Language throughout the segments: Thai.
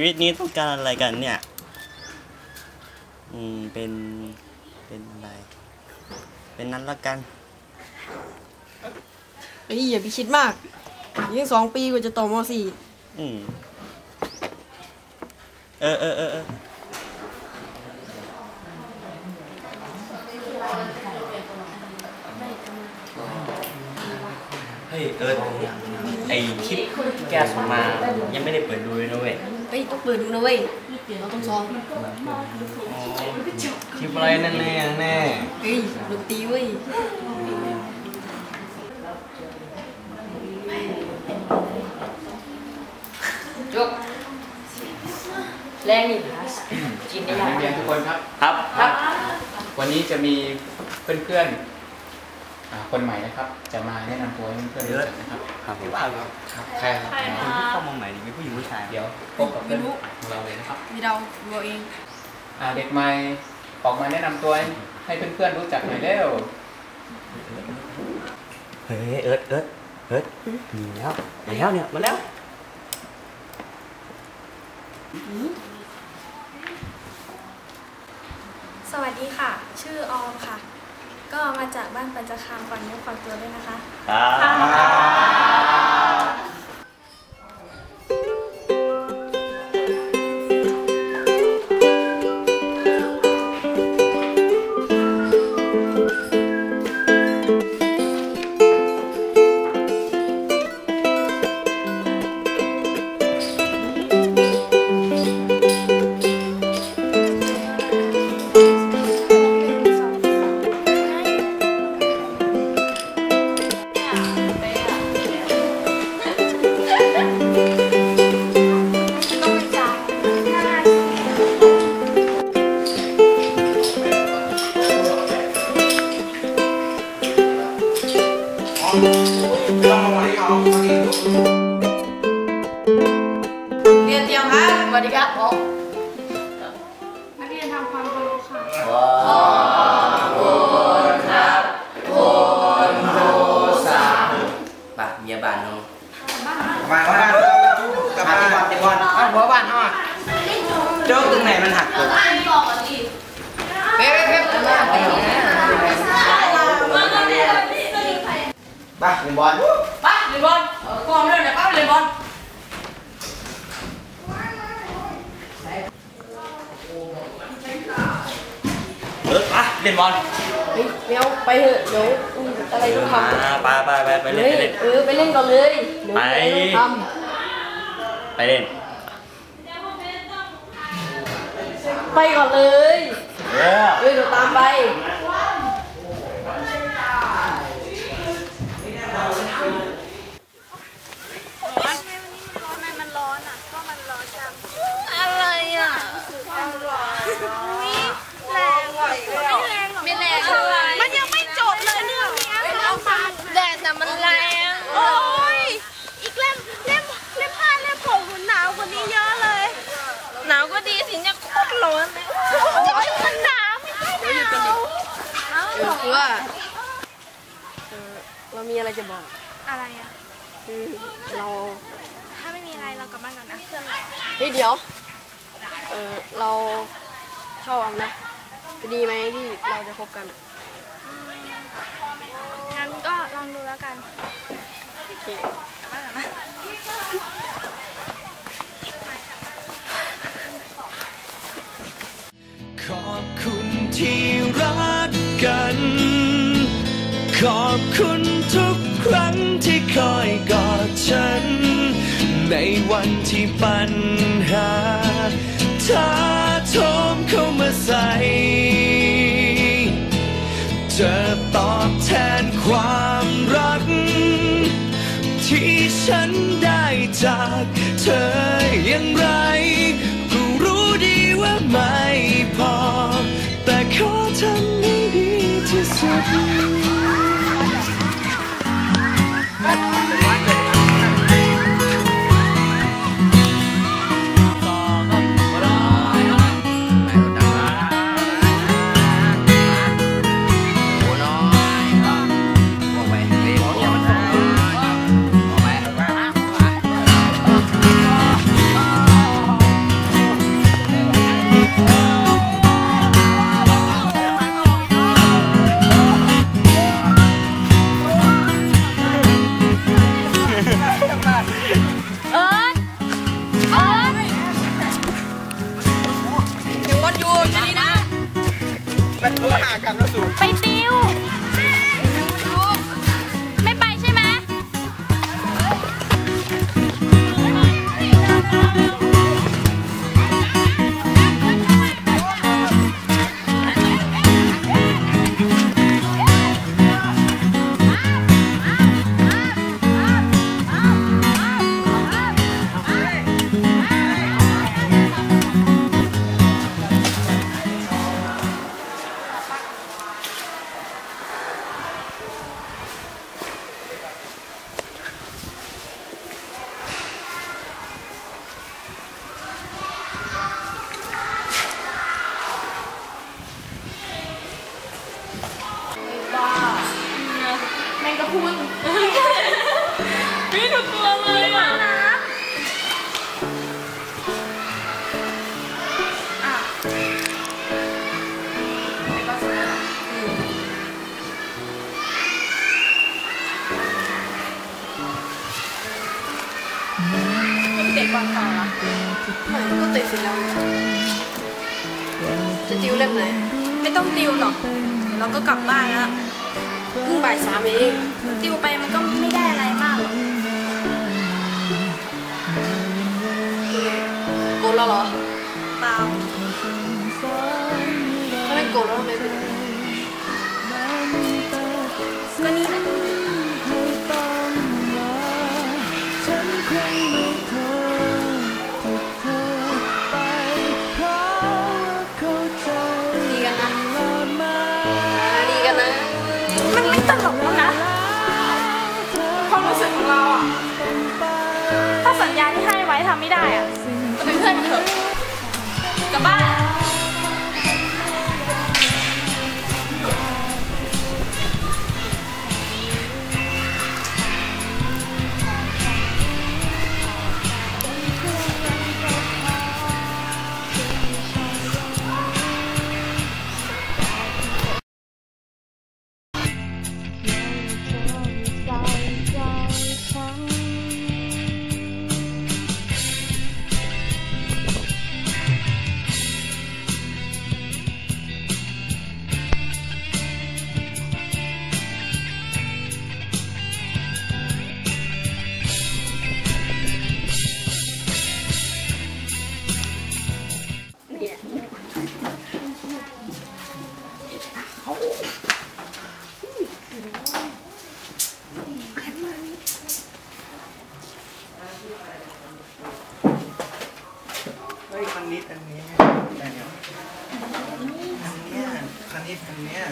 ชีวิตนี้ต้องการอะไรกันเนี่ย อืม เป็น เป็นอะไร เป็นนั้นละกันเฮ้ยอย่าไปคิดมากยิ่งสองปีกว่าจะโตมสี่อืม เออเออเออเออเฮ้ยเอิร์ธไอคลิปแกส่งมายังไม่ได้เปิดดูเลยนะเว้ย เฮ้ยต้องเปิดดูนะเว้ยเดี๋ยวเราต้องซ้อมคลิปอะไรแน่แน่แน่เฮ้ยดนตรีเว้ยยกแรงนี่กินได้นัยังกเรียนทุกคนครับครับ ครับ วันนี้จะมีเพื่อนๆอ่า คนใหม่นะครับ จะมาแนะนำตัวให้เพื่อนๆรู้จักนะครับครับผมครับใครครับคนที่เข้ามาใหม่นี่เป็นผู้หญิงผู้ชายเดี๋ยวพบกับเพื่อนของเราเลยนะครับมีเราเราเองอ่าเด็กใหม่ออกมาแนะนำตัวให้เพื่อนๆรู้จักหน่อยเร็วเฮ้ยเอิร์ธเอิร์ธเอิร์ธมีแล้วมาแล้วเนี่ยมาแล้วสวัสดีค่ะ ชื่อออมค่ะ ก็มาจากบ้านปัญจคามก่อนเนื้อตัวด้วยนะคะ ครับ เล่นเดี๋ยวก่อนบ้าหัวบ้านห้องโจ๊กตรงไหนมันหักตัวเป๊ะเป๊ะเป๊ะไปเล่นบอลไปเล่นบอลกองเรื่องไหนป้าไปเล่นบอลเอิร์ธไปเล่นบอลเฮ้ยไม่เอาไปเถอะเดี๋ยวอืมอะไรต้องทอ่าไปไปไปไปเล่นไปเล่นเออไปเล่นก่อนเลยเดี๋ยวไปมีอะ ไรต้องทไปเล่นำไปก่อนเลยเออเฮ้ยเดี๋ยวตามไป อะไรอะแรงว่ะไม่แรงหรอกไม่แรงอะไรมันยังไม่จบเลยเรื่องนี้เราฟังแดดแต่มันแรงโอ้ยอีกเล่มเล่มเล่มผ้าเล่มผมมันหนาวกว่านี้เยอะเลย หนาวก็ดีสิเนี่ยโคตรร้อนเลยโอ้ยมันหนาวไม่ใช่หนาวเอ้า เออคือว่าเออเรามี อะไรจะบอก อะไรอะ คือเรา ถ้าไม่มีอะไรเรากลับบ้านก่อนนะเพื่อนเราเฮ้ยเดี๋ยว เออเราชอบออมนะจะดีไหมที่เราจะคบกัน งั้นก็ลองดูแล้วกันโอเคกลับบ้านก่อนนะขอบคุณที่รักกัน ขอบคุณทุกครั้งที่คอยกอดฉัน ในวันที่ปัญหาท้าโถมเข้ามาใส่จะตอบแทนความรัก ที่ฉันได้จากเธออย่างไรก็รู้ดีว่าไม่พอ แต่ขอทำให้ดีที่สุด เตะบอลต่อเหรอไม่ก็ตะเสร็จแล้วจะติวเล่มไหนไม่ต้องติวหรอกเราก็กลับบ้านแล้วเพิ่งบ่ายสามเองติวไปมันก็ไม่ได้อะไรมากหรอกโกรธแล้วเหรอเปล่าถ้าไม่โกรธแล้วทำไมำไม่ได้อะเป็นเพื่อนกันเถอะ อันนี้อะไรเนี่ยอันเนี้ยคณิตอันเนี้ย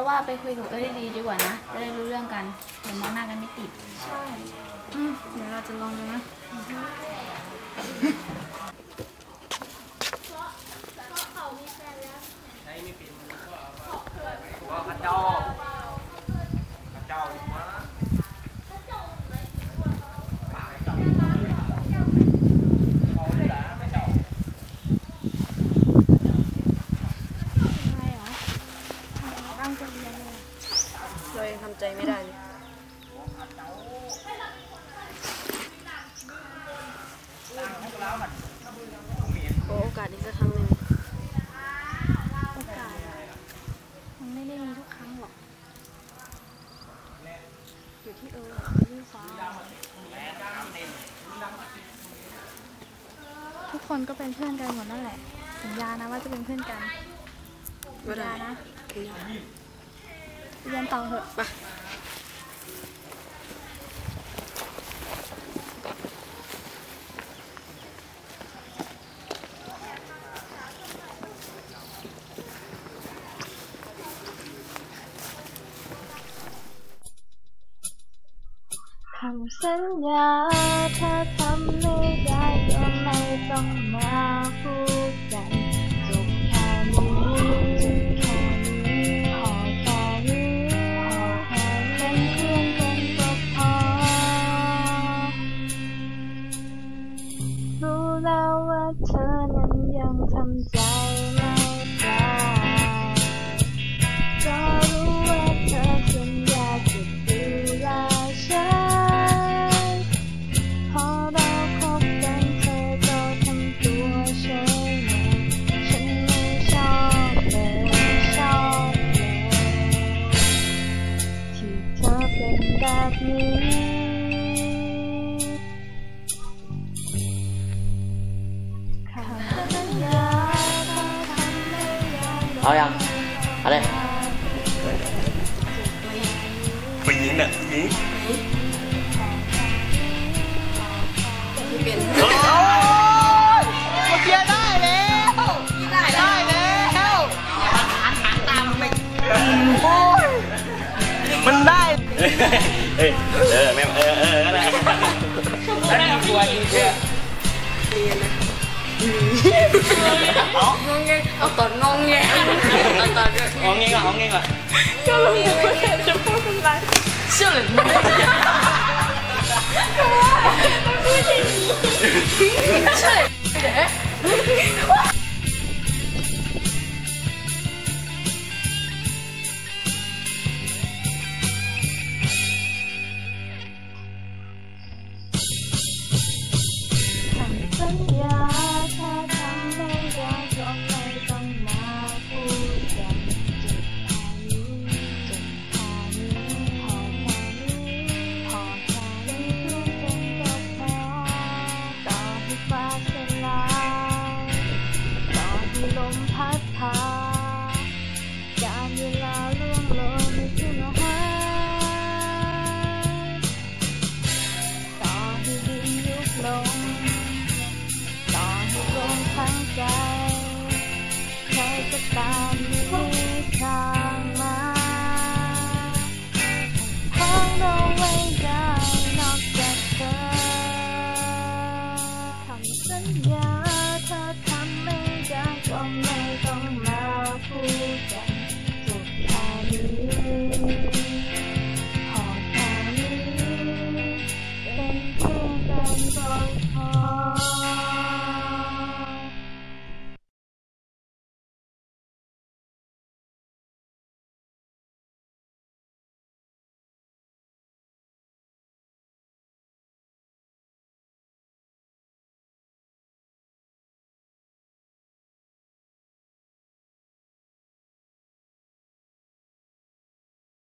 เราว่าไปคุยกับเอ้ยดีๆดีกว่านะ จะได้รู้เรื่องกันเดี๋ยวมองหน้ากันไม่ติดอืมเดี๋ยวเราจะลองดูนะว่าข้าเจ้าข้าเจ้าดีกว่า เรายังทำใจไม่ได้เลย ขอโอกาสอีกสักครั้งหนึ่งโอกาสอะมันไม่ได้มีทุกครั้งหรอก อยู่ที่เอออยู่ที่ฟ้า ทุกคนก็เป็นเพื่อนกันหมดนั่นแหละ สัญญานะว่าจะเป็นเพื่อนกันไม่ได้สัญญานะไม่ได้เรียนต่อเถอะ ไป สัญญาถ้าทำไม่ได้ก็ไม่ต้องมา มันได้เฮ้ยเออแม่งเออเออก็ได้แล้วนี่ตัวจริงเชื่อเอาตอนงงแงเอาตอนห้องงี้ก่อนห้องงี้ก่อนก็รู้ว่าเธอจะพูดอะไรเชื่อ เลยค ตามที่ทามาพังเราไว้ดาวนอกจากคำสัญญาเธอทำไม่ได้ก็ไม่ต้องมาพูดกันจบค่นี้พอค่นี้เป็นเพื่อนกันก็พ